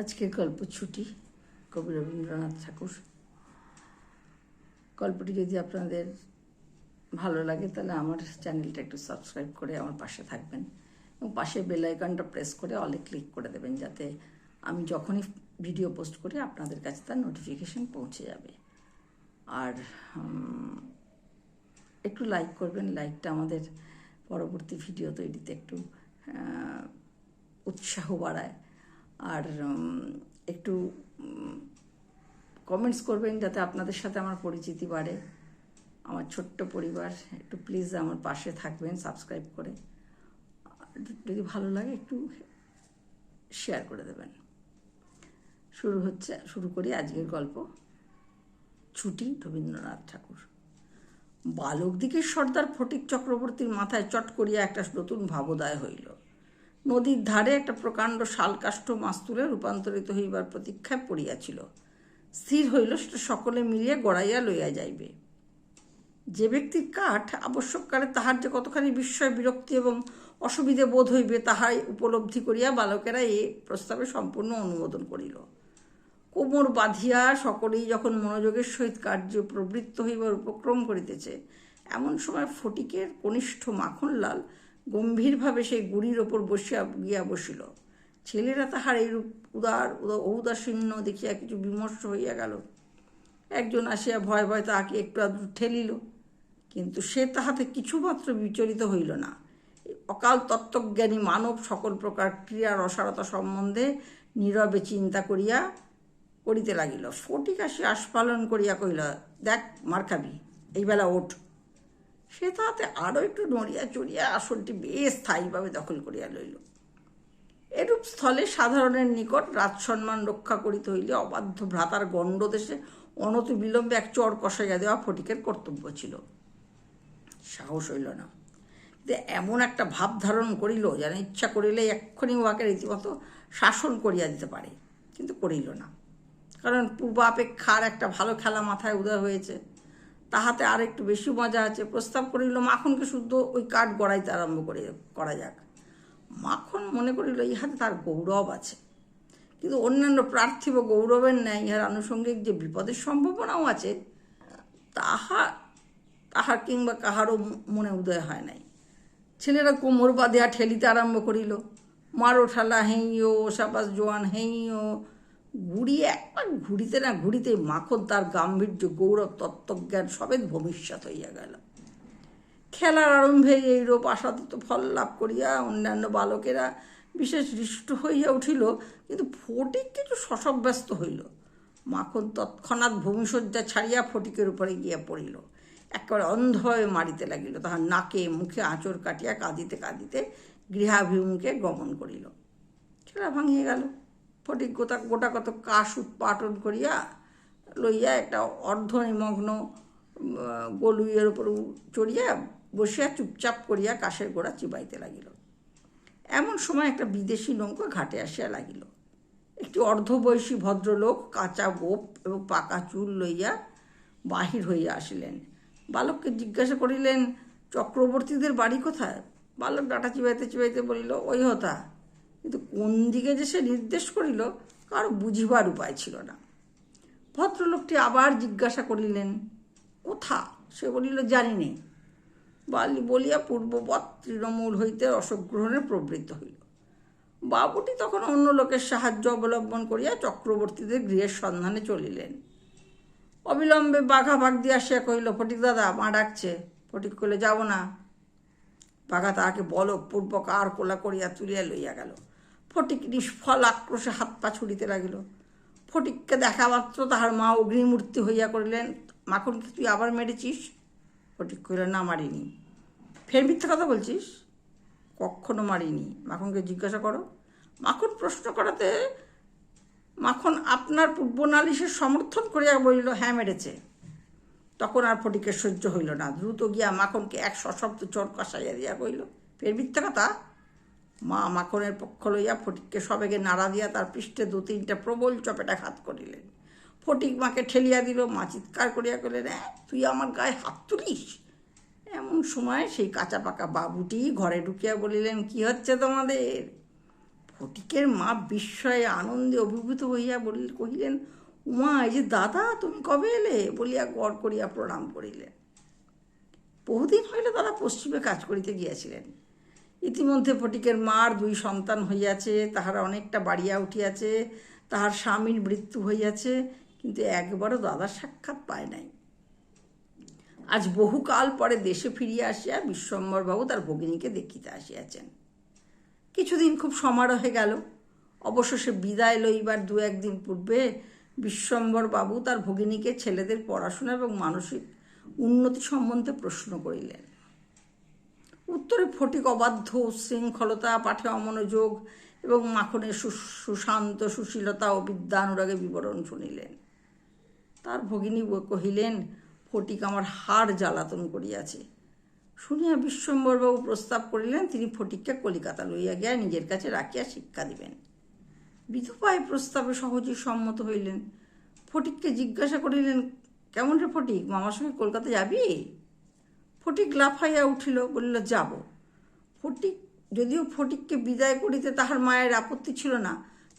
আজকের গল্প ছুটি। কবি রবীন্দ্রনাথ ঠাকুর। গল্পটি যদি আপনাদের ভালো লাগে, তাহলে আমার চ্যানেলটা একটু সাবস্ক্রাইব করে আমার পাশে থাকবেন এবং পাশে বেল আইকনটা প্রেস করে অলে ক্লিক করে দেবেন যাতে আমি যখনই ভিডিও পোস্ট করি, আপনাদের কাছে তার নোটিফিকেশন পৌঁছে যাবে। আর একটু লাইক করবেন। লাইকটা আমাদের পরবর্তী ভিডিও তৈরিতে একটু উৎসাহ বাড়ায়। আর একটু কমেন্টস করবেন যাতে আপনাদের সাথে আমার পরিচিতি বাড়ে, আমার ছোট্ট পরিবার, একটু প্লিজ আমার পাশে থাকবেন সাবস্ক্রাইব করে। যদি ভালো লাগে একটু শেয়ার করে দেবেন। শুরু হচ্ছে, শুরু করি আজকের গল্প। ছুটি রবীন্দ্রনাথ ঠাকুর। বালক দিকের সর্দার ফটিক চক্রবর্তীর মাথায় চট করিয়া একটা নতুন ভাবোদয় হইল। নদীর ধারে একটা প্রকাণ্ড শালকাষ্ঠ মাস্তুলে রূপান্তরিত হইবার প্রতীক্ষায় পড়িয়াছিল। স্থির হইল সেটা সকলে মিলিয়া গড়াইয়া লইয়া যাইবে। যে ব্যক্তির কাঠ আবশ্যককালে তাহার যে কতখানি বিস্ময়, বিরক্তি এবং অসুবিধে বোধ হইবে, তাহাই উপলব্ধি করিয়া বালকেরা এ প্রস্তাবে সম্পূর্ণ অনুমোদন করিল। কোমর বাঁধিয়া সকলেই যখন মনোযোগের সহিত কার্য প্রবৃত্ত হইবার উপক্রম করিতেছে, এমন সময় ফটিকের কনিষ্ঠ মাখনলাল গম্ভীরভাবে সেই গুড়ির ওপর বসিয়া গিয়া বসিল। ছেলেরা তাহার এইরূপ উদার উদ- ঔদাসীন্য দেখিয়া কিছু বিমর্ষ হইয়া গেল। একজন আসিয়া ভয় ভয় তাহাকে একটু আধটু ঠেলিল, কিন্তু সে তাহাতে কিছুমাত্র বিচলিত হইল না। অকাল তত্ত্বজ্ঞানী মানব সকল প্রকার ক্রিয়ার অসারতা সম্বন্ধে নীরবে চিন্তা করিয়া করিতে লাগিল। ফটিক আসি আস্ফালন করিয়া কহিল, দেখ মার খাবি এই বেলা ওঠ। সে তাহাতে আরও একটু নড়িয়া চড়িয়া আসনটি বেশ স্থায়ীভাবে দখল করিয়া লইল। এরূপ স্থলে সাধারণের নিকট রাজসম্মান রক্ষা করিতে হইলে অবাধ্য ভ্রাতার গণ্ড দেশে অনতি বিলম্বে এক চর কষাইয়া দেওয়া ফটিকের কর্তব্য ছিল। সাহস হইল না। যে এমন একটা ভাব ধারণ করিল যেন ইচ্ছা করিলে এক্ষুনি উহাকে রীতিমতো শাসন করিয়া দিতে পারে, কিন্তু করিল না। কারণ পূর্বাপেক্ষার একটা ভালো খেলা মাথায় উদয় হয়েছে। তাহাতে আর একটু বেশি মজা আছে। প্রস্তাব করিল, মাখনকে শুদ্ধ ওই কাঠ গড়াইতে আরম্ভ করে, করা যাক। মাখন মনে করিল ইহাতে তার গৌরব আছে। কিন্তু অন্যান্য পার্থিব গৌরবের ন্যায় ইহার আনুষঙ্গিক যে বিপদের সম্ভাবনাও আছে, তাহা, তাহার কিংবা কাহারও মনে উদয় হয় নাই। ছেলেরা কোমর বাঁধিয়া ঠেলিতে আরম্ভ করিল, মারো ঠালা হেইও সাবাস জোয়ান হেইও ঘুরিয়ে একবার ঘুরিতে না ঘুরিতে মাখন তার গাম্ভীর্য, গৌরব, তত্ত্বজ্ঞান সবেত ভবিষ্যৎ হইয়া গেল। খেলার আরম্ভে এইরূপ আশাদিত ফল লাভ করিয়া অন্যান্য বালকেরা বিশেষ হৃষ্ট হইয়া উঠিল, কিন্তু ফটিক কিছু শশব্যস্ত হইল। মাখন তৎক্ষণাৎ ভূমিসজ্জা ছাড়িয়া ফটিকের উপরে গিয়া পড়িল। একেবারে অন্ধ হয়ে মারিতে লাগিল, তাহার নাকে, মুখে আঁচড় কাটিয়া কাঁদিতে কাঁদিতে গৃহাভিমুখে গমন করিল। খেলা ভাঙিয়ে গেল। ফটিক গোটা গোটা কত কাশ উৎপাটন করিয়া লইয়া একটা অর্ধনিমগ্ন গলুইয়ের উপর চড়িয়া বসিয়া চুপচাপ করিয়া কাশের গোড়া চিবাইতে লাগিল। এমন সময় একটা বিদেশি নৌকা ঘাটে আসিয়া লাগিল। একটি অর্ধবয়সী ভদ্রলোক কাঁচা গোপ এবং পাকা চুল লইয়া বাহির হইয়া আসিলেন। বালককে জিজ্ঞাসা করিলেন, চক্রবর্তীদের বাড়ি কোথায়? বালক ডাটা চিবাইতে চিবাইতে বলিল ওই হতা। কিন্তু কোন দিকে যে সে নির্দেশ করিল, কারও বুঝিবার উপায় ছিল না। ভদ্রলোকটি আবার জিজ্ঞাসা করিলেন, কোথা? সে বলিল, জানি নেই বালি বলিয়া পূর্ববৎ তৃণমূল হইতে অশোক গ্রহণে প্রবৃত্ত হইল। বাবুটি তখন অন্য লোকের সাহায্য অবলম্বন করিয়া চক্রবর্তীদের গৃহের সন্ধানে চলিলেন। অবিলম্বে বাঘা ভাগ দিয়ে আসিয়া কহিল, ফটিক দাদা, মা ডাকছে। ফটিক কইলে যাব না। বাঘা তাহাকে বলপূর্বক আর কোলা করিয়া তুলিয়া লইয়া গেল। ফটিক নিষ্ফল আক্রোশে হাত পা ছুড়িতে লাগিল। ফটিককে দেখা মাত্র তাহার মা অগ্নিমূর্তি হইয়া করিলেন মাখনকে তুই আবার মেরেছিস? ফটিক কহিল, না, মারিনি। ফের মিথ্যা কথা বলছিস? কখনো মারিনি। মাখনকে জিজ্ঞাসা করো। মাখন প্রশ্ন করাতে, মাখন আপনার পূর্ব নালিশের সমর্থন করিয়া বলিল হ্যাঁ মেরেছে। তখন আর ফটিকের সহ্য হইল না। দ্রুত গিয়া মাখনকে এক সশব্দ চর কষাইয়া দিয়া কইল ফের মিথ্যা কথা? মা মাখনের পক্ষ লইয়া ফটিককে সবেগে নাড়া দিয়া তার পৃষ্ঠে দু তিনটা প্রবল চপেটা হাত করিলেন। ফটিক মাকে ঠেলিয়া দিল মা চিৎকার করিয়া কইলেন "অ্যাঁ, তুই আমার গায়ে হাত তুলিস? এমন সময় সেই কাঁচা পাকা বাবুটি ঘরে ঢুকিয়া বলিলেন কি হচ্ছে তোমাদের? ফটিকের মা বিস্ময়ে আনন্দে অভিভূত হইয়া বলিল কহিলেন উমা এই যে দাদা তুমি কবে এলে? বলিয়া গড় করিয়া প্রণাম করিলেন। বহুদিন হইল দাদা পশ্চিমে কাজ করিতে গিয়াছিলেন। ইতিমধ্যে ফটিকের মার দুই সন্তান হইয়াছে, তাহারা অনেকটা বাড়িয়া উঠিয়াছে, তাহার স্বামীর মৃত্যু হইয়াছে, কিন্তু একবারও দাদার সাক্ষাৎ পায় নাই। আজ বহুকাল পরে দেশে ফিরিয়া আসিয়া বিশ্বম্বরবাবু তার ভগিনীকে দেখিতে আসিয়াছেন। কিছুদিন খুব সমারোহে গেল। অবশ্য সে বিদায় লইবার দু একদিন পূর্বে বিশ্বম্বর বাবু তার ভগিনীকে ছেলেদের পড়াশোনা এবং মানসিক উন্নতি সম্বন্ধে প্রশ্ন করিলেন। উত্তরে ফটিক অবাধ্য, উচ্ছৃঙ্খলতা পাঠে অমনোযোগ এবং মাখনের সুশান্ত সুশীলতা ও বিদ্যানুরাগে বিবরণ শুনিলেন। তার ভগিনী কহিলেন, ফটিক আমার হাড় জ্বালাতন করিয়াছে। শুনিয়া বিশ্বম্বরবাবু প্রস্তাব করিলেন, তিনি ফটিককে কলিকাতা লইয়া গিয়া নিজের কাছে রাখিয়া শিক্ষা দিবেন। বিধবা প্রস্তাবে সহজেই সম্মত হইলেন। ফটিককে জিজ্ঞাসা করিলেন, কেমন রে ফটিক, মামার সঙ্গে কলকাতা যাবি? ফটিক লাফাইয়া উঠিল, বলিল, যাব। ফটিক যদিও ফটিককে বিদায় করিতে তাহার মায়ের আপত্তি ছিল না,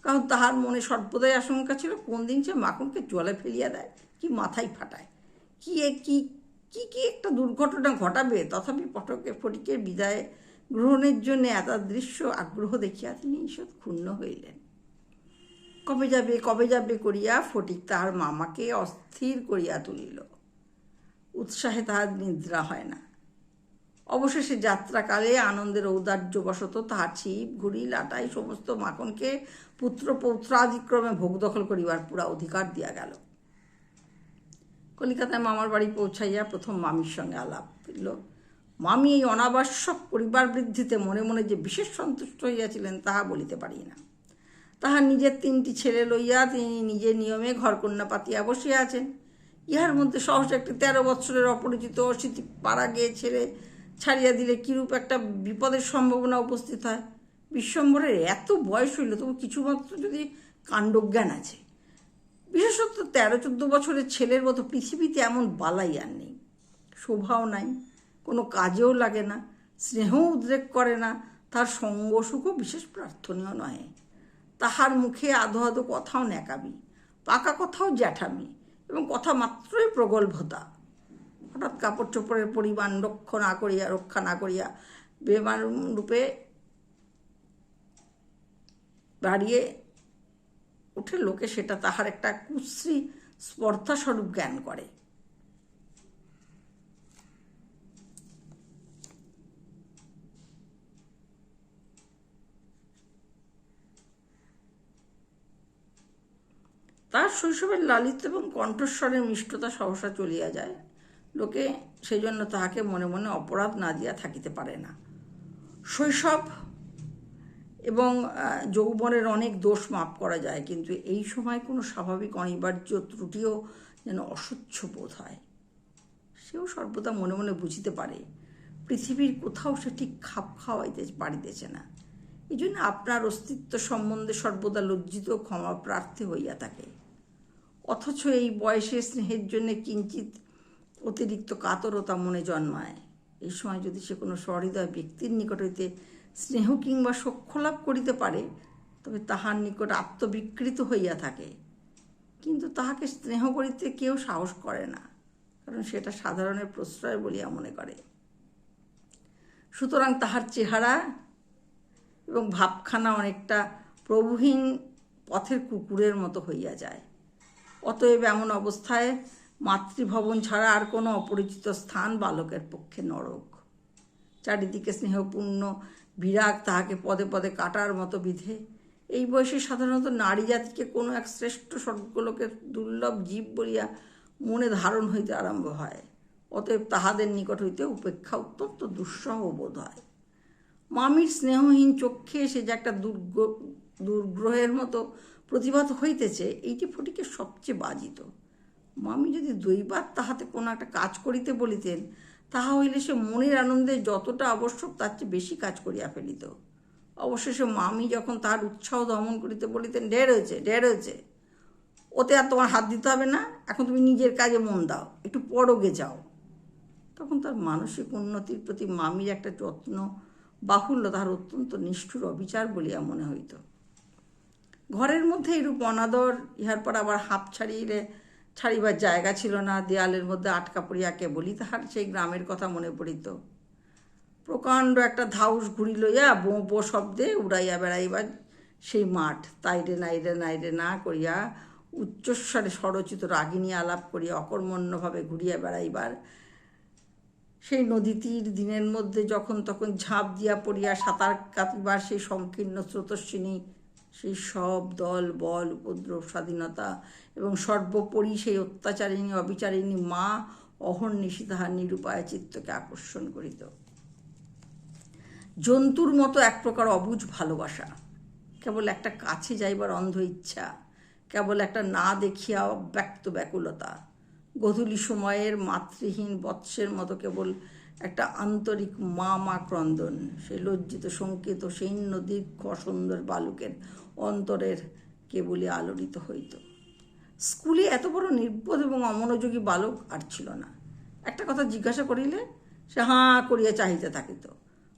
কারণ তাহার মনে সর্বদাই আশঙ্কা ছিল, কোন দিন সে মাখনকে জলে ফেলিয়া দেয়, কি মাথায় ফাটায়। কি কি কি কি একটা দুর্ঘটনা ঘটাবে? তথাপি পটকে ফটিকের বিদায় গ্রহণের জন্য এত দৃশ্য আগ্রহ দেখিয়া তিনি ঈষৎ ক্ষুণ্ণ হইলেন। কবে যাবে কবে যাবে? করিয়া ফটিক তাহার মামাকে অস্থির করিয়া তুলিল। উৎসাহে তাহার নিদ্রা হয় না। অবশেষে যাত্রাকালে আনন্দের ঔদার্যবশত তাহার ছিপ, ঘুড়ি, লাটাই, সমস্ত মাখনকে পুত্র পৌত্রাদিক্রমে ভোগ দখল করিবার পুরা অধিকার দিয়া গেল। কলিকাতায় মামার বাড়ি পৌঁছাইয়া প্রথম মামির সঙ্গে আলাপ ফিরল মামি এই অনাবশ্যক পরিবার বৃদ্ধিতে মনে মনে যে বিশেষ সন্তুষ্ট হইয়াছিলেন তাহা বলিতে পারি না। তাহার নিজের তিনটি ছেলে লইয়া তিনি নিজের নিয়মে ঘরকন্যা পাতিয়া বসিয়া আছেন। ইহার মধ্যে সহসা একটি তেরো বৎসরের অপরিচিত অশীতি পাড়া গিয়ে ছেড়ে ছাড়িয়া দিলে কিরূপ একটা বিপদের সম্ভাবনা উপস্থিত হয়? বিশ্বম্বরের এত বয়স হইল, তবু কিছুমাত্র যদি কাণ্ডজ্ঞান আছে। বিশেষত তেরো চোদ্দ বছরের ছেলের মতো পৃথিবীতে এমন বালাই আর নেই। শোভাও নাই, কোনো কাজেও লাগে না স্নেহ উদ্রেক করে না, তার সঙ্গ সুখও বিশেষ প্রার্থনীয় নয় তাহার মুখে আধো আধো কথাও ন্যাকাবি পাকা কথাও জ্যাঠামি এবং কথা মাত্রই প্রগল্ভতা। হঠাৎ কাপড় চোপড়ের পরিমাণ রক্ষা না করিয়া, রক্ষা না করিয়া বেমান রূপে বাড়িয়ে উঠে লোকে সেটা তাহার একটা কুশ্রী স্পর্ধাস্বরূপ জ্ঞান করে। তার শৈশবের লালিত এবং কণ্ঠস্বরের মিষ্টতা সহসা চলিয়া যায়। লোকে সেই জন্য তাহাকে মনে মনে অপরাধ না দিয়া থাকিতে পারে না। শৈশব এবং যৌবনের অনেক দোষ মাপ করা যায়, কিন্তু এই সময় কোনো স্বাভাবিক অনিবার্য ত্রুটিও যেন অসহ্য বোধ হয়। সেও সর্বদা মনে মনে বুঝিতে পারে, পৃথিবীর কোথাও সে ঠিক খাপ খাওয়াইতে পারিতেছে না। এই জন্য আপনার অস্তিত্ব সম্বন্ধে সর্বদা লজ্জিত ক্ষমা প্রার্থী হইয়া থাকে। অথচ এই বয়সে স্নেহের জন্য কিঞ্চিত অতিরিক্ত কাতরতা মনে জন্মায়। এই সময় যদি সে কোনো সহৃদয় ব্যক্তির নিকট হইতে স্নেহ কিংবা সখ্য লাভ করিতে পারে, তবে তাহার নিকট আত্মবিকৃত হইয়া থাকে। কিন্তু তাহাকে স্নেহ করিতে কেউ সাহস করে না, কারণ সেটা সাধারণের প্রশ্রয় বলিয়া মনে করে। সুতরাং তাহার চেহারা এবং ভাবখানা অনেকটা প্রভুহীন পথের কুকুরের মতো হইয়া যায়। অতএব এমন অবস্থায় মাতৃভবন ছাড়া আর কোনো অপরিচিত স্থান বালকের পক্ষে নরক। চারিদিকে স্নেহপূর্ণ বিরাগ তাহাকে পদে পদে কাটার মতো বিধে। এই বয়সে সাধারণত নারী জাতিকে কোনো এক শ্রেষ্ঠ স্বর্গলোকের দুর্লভ জীব বলিয়া মনে ধারণ হইতে আরম্ভ হয়। অতএব তাহাদের নিকট হইতে উপেক্ষা অত্যন্ত দুঃসহ বোধ হয়। মামির স্নেহহীন চক্ষে সে যে একটা দুর্গ দুর্গ্রহের মতো প্রতিভাত হইতেছে, এইটি ফটিকে সবচেয়ে বাজিত। মামি যদি দৈবার তাহাতে কোনো একটা কাজ করিতে বলিতেন, তাহা হইলে সে মনের আনন্দে যতটা আবশ্যক তার চেয়ে বেশি কাজ করিয়া ফেলিত। অবশেষে মামি যখন তার উৎসাহ দমন করিতে বলিতেন, ঢের হয়েছে ঢের হয়েছে। ওতে আর তোমার হাত দিতে হবে না, এখন তুমি নিজের কাজে মন দাও, একটু পরগে যাও। তখন তার মানসিক উন্নতির প্রতি মামির একটা যত্ন বাহুল্য, তাহার অত্যন্ত নিষ্ঠুর অবিচার বলিয়া মনে হইত। ঘরের মধ্যে এরূপ অনাদর, ইহার পর আবার হাঁপ ছাড়িলে, ছাড়িবার জায়গা ছিল না, দেয়ালের মধ্যে আটকা পড়িয়া কেবলই তাহার সেই গ্রামের কথা মনে পড়িত। প্রকাণ্ড একটা ধাউস ঘুরি লইয়া বো বো শব্দে উড়াইয়া বেড়াইবার সেই মাঠ। তাইরে নাইরে নাইরে না করিয়া উচ্চস্বরে স্বরচিত রাগিনী আলাপ করিয়া অকর্মণ্যভাবে ঘুরিয়া বেড়াইবার। সেই নদী তীর দিনের মধ্যে যখন তখন ঝাঁপ দিয়া পড়িয়া সাঁতার কাটিবার সেই সংকীর্ণ স্রোতস্বিনী সেই সব দল, বল, উপদ্রব, স্বাধীনতা এবং সর্বোপরি সেই অত্যাচারিণী, অবিচারিণী মা অহর্নিশি তাহার নিরুপায় চিত্তকে আকর্ষণ করিত। জন্তুর মতো এক প্রকার অবুঝ ভালোবাসা। কেবল একটা কাছে যাইবার অন্ধ ইচ্ছা, কেবল একটা না দেখিয়া ব্যক্ত ব্যাকুলতা। গধূলি সময়ের মাতৃহীন বৎসের মতো কেবল একটা আন্তরিক মা মা ক্রন্দন। সেই লজ্জিত সংকেত সেই দীর্ঘ সুন্দর বালুকের অন্তরের কেবলই আলোড়িত হইত। স্কুলে এত বড় নির্বোধ এবং অমনোযোগী বালক আর ছিল না। একটা কথা জিজ্ঞাসা করিলে সে হাঁ করিয়া চাহিতে থাকিত।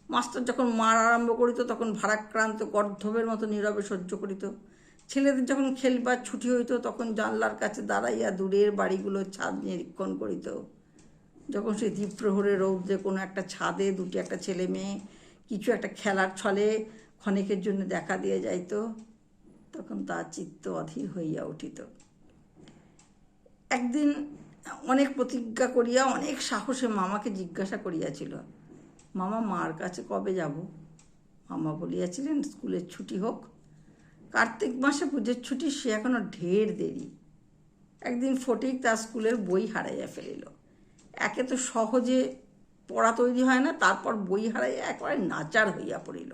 মাস্টার যখন মার আরম্ভ করিত, তখন ভারাক্রান্ত গর্ধবের মতো নীরবে সহ্য করিত। ছেলেদের যখন খেলবার ছুটি হইত, তখন জানলার কাছে দাঁড়াইয়া দূরের বাড়িগুলোর ছাদ নিরীক্ষণ করিত। যখন সেই দ্বীপ্রহরে রৌদ্রে কোনো একটা ছাদে দুটি একটা ছেলে মেয়ে, কিছু একটা খেলার ছলে ক্ষণিকের জন্য দেখা দিয়ে যাইত, তখন তার চিত্ত অধীর হইয়া উঠিত। একদিন অনেক প্রতিজ্ঞা করিয়া, অনেক সাহসে মামাকে জিজ্ঞাসা করিয়াছিল, মামা, মার কাছে কবে যাব? মামা বলিয়াছিলেন, স্কুলের ছুটি হোক। কার্তিক মাসে পুজোর ছুটি, সে এখনও ঢের দেরি। একদিন ফটিক তার স্কুলের বই হারাইয়া ফেলিল। একে তো সহজে পড়া তৈরি হয় না, তারপর বই হারাইয়া একেবারে নাচার হইয়া পড়িল।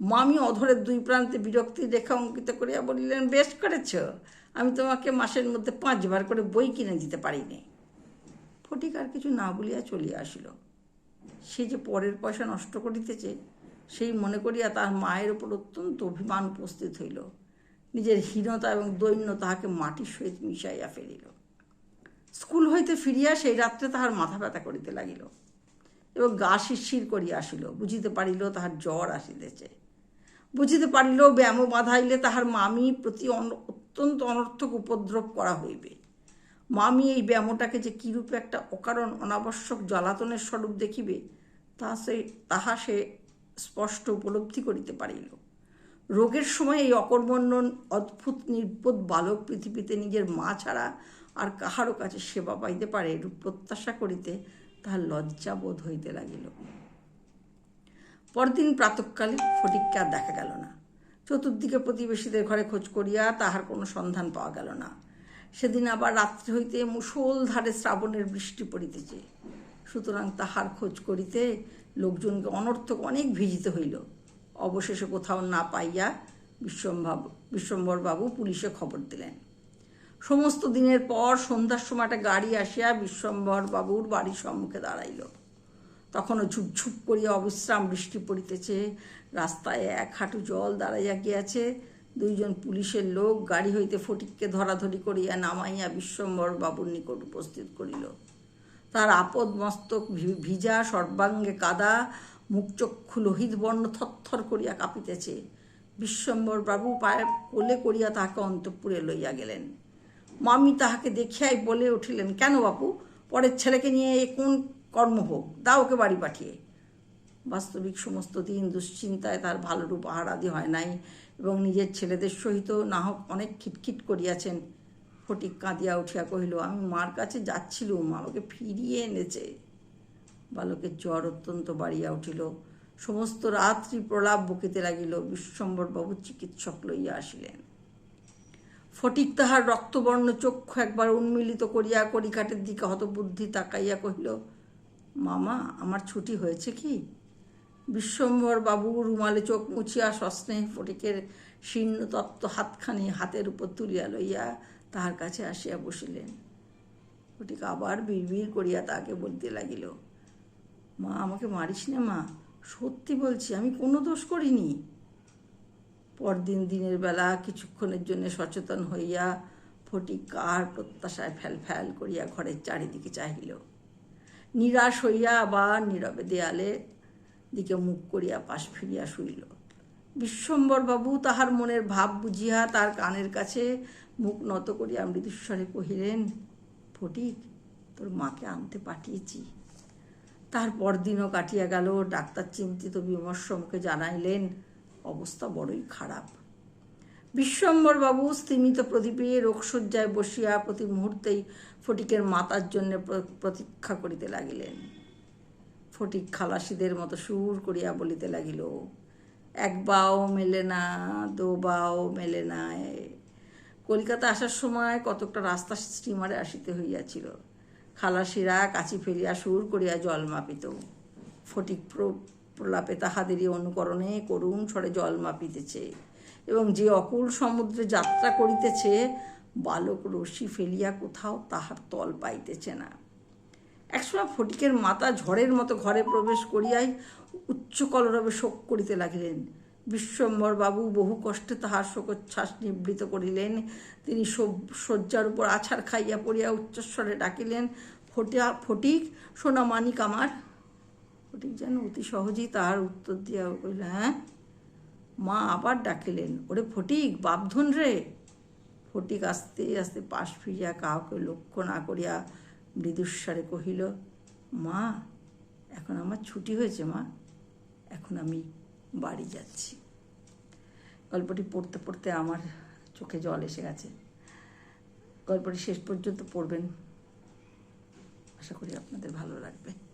মামি অধরের দুই প্রান্তে বিরক্তির রেখা অঙ্কিত করিয়া বলিলেন, বেশ করেছ। আমি তোমাকে মাসের মধ্যে পাঁচবার করে বই কিনে দিতে পারিনি। ফটিক আর কিছু না বলিয়া চলিয়া আসিল। সে যে পরের পয়সা নষ্ট করিতেছে, সেই মনে করিয়া তার মায়ের ওপর অত্যন্ত অভিমান উপস্থিত হইল। নিজের হীনতা এবং দৈন্য তাহাকে মাটির সহিত মিশাইয়া ফেলিল। স্কুল হইতে ফিরিয়া সেই রাত্রে তাহার মাথা ব্যথা করিতে লাগিল এবং গা শিরশির করিয়া আসিল। বুঝিতে পারিল তাহার জ্বর আসিতেছে। বুঝিতে পারিল ব্যায়াম বাঁধাইলে তাহার মামি প্রতি অত্যন্ত অনর্থক উপদ্রব করা হইবে। মামি এই ব্যায়ামটাকে যে কিরূপে একটা অকারণ অনাবশ্যক জ্বালাতনের স্বরূপ দেখিবে, তা সে তাহা সে স্পষ্ট উপলব্ধি করিতে পারিল। রোগের সময় এই অকর্মণ্যন অদ্ভুত নির্বোধ বালক পৃথিবীতে নিজের মা ছাড়া আর কাহারও কাছে সেবা পাইতে পারে এরূপ প্রত্যাশা করিতে তাহার লজ্জা বোধ হইতে লাগিল। পরদিন প্রাতকালে ফটিককে আর দেখা গেল না। চতুর্দিকে প্রতিবেশীদের ঘরে খোঁজ করিয়া তাহার কোনো সন্ধান পাওয়া গেল না। সেদিন আবার রাত্রি হইতে মুষল ধারে শ্রাবণের বৃষ্টি পড়িতেছে। সুতরাং তাহার খোঁজ করিতে লোকজনকে অনর্থক অনেক ভিজিতে হইল। অবশেষে কোথাও না পাইয়া বিশ্বম্ভাব বিশ্বম্বরবাবু পুলিশে খবর দিলেন। সমস্ত দিনের পর সন্ধ্যার সময় একটা গাড়ি আসিয়া বিশ্বম্বর বাবুর বাড়ির সম্মুখে দাঁড়াইল। তখনও ঝুপঝুপ করিয়া অবিশ্রাম বৃষ্টি পড়িতেছে। রাস্তায় এক হাঁটু জল দাঁড়াইয়া গিয়াছে। দুইজন পুলিশের লোক গাড়ি হইতে ফটিককে ধরাধরি করিয়া নামাইয়া বিশ্বম্বর বাবুর নিকট উপস্থিত করিল। তার আপদ মস্তক ভিজা, সর্বাঙ্গে কাদা, মুখচক্ষু লোহিত বর্ণ থরথর করিয়া কাঁপিতেছে। বিশ্বম্বর বাবু পায়ে কোলে করিয়া তাহাকে অন্তঃপুরে লইয়া গেলেন। মামি তাহাকে দেখিয়াই বলে উঠিলেন, কেন বাপু? পরের ছেলেকে নিয়ে কোন কর্ম হোক, দাও ওকে বাড়ি পাঠিয়ে। বাস্তবিক সমস্ত দিন দুশ্চিন্তায় তার ভালো রূপ আহারাদি হয় নাই এবং নিজের ছেলেদের সহিত না হোক অনেক খিটখিট করিয়াছেন। ফটিক কাঁদিয়া উঠিয়া কহিল, আমি মার কাছে যাচ্ছিলুম, আমাকে ফিরিয়ে এনেছে বালকের জ্বর অত্যন্ত বাড়িয়া উঠিল। সমস্ত রাত্রি প্রলাপ বকিতে লাগিল বিশ্বম্বরবাবু চিকিৎসক লইয়া আসিলেন। ফটিক তাহার রক্তবর্ণ চক্ষু একবার উন্মিলিত করিয়া কড়িকাটের দিকে হতবুদ্ধি তাকাইয়া কহিল মামা, আমার ছুটি হয়েছে কি? বিশ্বম্বর বাবু রুমালে চোখ মুছিয়া সস্নেহ ফটিকের শীর্ণ তত্ত্ব হাতখানি হাতের উপর তুলিয়া লইয়া তাহার কাছে আসিয়া বসিলেন। ফটিক আবার বিড়বিড় করিয়া তাকে বলতে লাগিল, মা, আমাকে মারিস না মা, সত্যি বলছি আমি কোনো দোষ করিনি। পরদিন দিনের বেলা কিছুক্ষণের জন্য সচেতন হইয়া ফটিক কার প্রত্যাশায় ফ্যাল ফ্যাল করিয়া ঘরের চারিদিকে চাহিল। নিরাশ হইয়া আবার নীরবে দেয়ালে দিকে মুখ করিয়া পাশ ফিরিয়া শুইল। বিশ্বম্বরবাবু তাহার মনের ভাব বুঝিয়া তার কানের কাছে মুখ নত করিয়া মৃদুস্বরে কহিলেন, ফটিক, তোর মাকে আনতে পাঠিয়েছি। তার পরদিনও কাটিয়া গেল। ডাক্তার চিন্তিত বিমর্ষ মুখে জানাইলেন, অবস্থা বড়ই খারাপ। বিশ্বম্বরবাবু স্তিমিত প্রদীপে রোগশয্যায় বসিয়া প্রতি মুহূর্তেই ফটিকের মাতার জন্য প্র- প্রতীক্ষা করিতে লাগিলেন। ফটিক খালাসিদের মতো সুর করিয়া বলিতে লাগিল, এক বাও মেলে না, দো বাও মেলে না। কলকাতা আসার সময় কতকটা রাস্তা স্টিমারে আসিতে হইয়াছিল। খালাসিরা কাছি ফেলিয়া সুর করিয়া জল মাপিত। ফটিক প্র- প্রলাপে তাহাদেরই অনুকরণে করুণ স্বরে জল মাপিতেছে। এবং যে অকুল সমুদ্রে যাত্রা করিতেছে, বালক রশি ফেলিয়া কোথাও তাহার তল পাইতেছে না। একসময় ফটিকের মাতা ঝড়ের মতো ঘরে প্রবেশ করিয়াই উচ্চ কলরবে শোক করিতে লাগিলেন। বিশ্বম্বর বাবু বহু কষ্টে তাহার শোকোচ্ছ্বাস নিবৃত করিলেন। তিনি শয্যার উপর আছাড় খাইয়া পড়িয়া উচ্চস্বরে ডাকিলেন, ফটিয়া, ফটিক, সোনা মানিক আমার। ফটিক যেন অতি সহজেই তাহার উত্তর দিয়া কইল হ্যাঁ? মা আবার ডাকিলেন, ওরে ফটিক, বাপধন রে। ফটিক আস্তে আস্তে পাশ ফিরিয়া কাউকে লক্ষ্য না করিয়া মৃদুস্বরে কহিল, মা, এখন আমার ছুটি হয়েছে মা, এখন আমি বাড়ি যাচ্ছি। গল্পটি পড়তে পড়তে আমার চোখে জল এসে গেছে। গল্পটি শেষ পর্যন্ত পড়বেন। আশা করি আপনাদের ভালো লাগবে।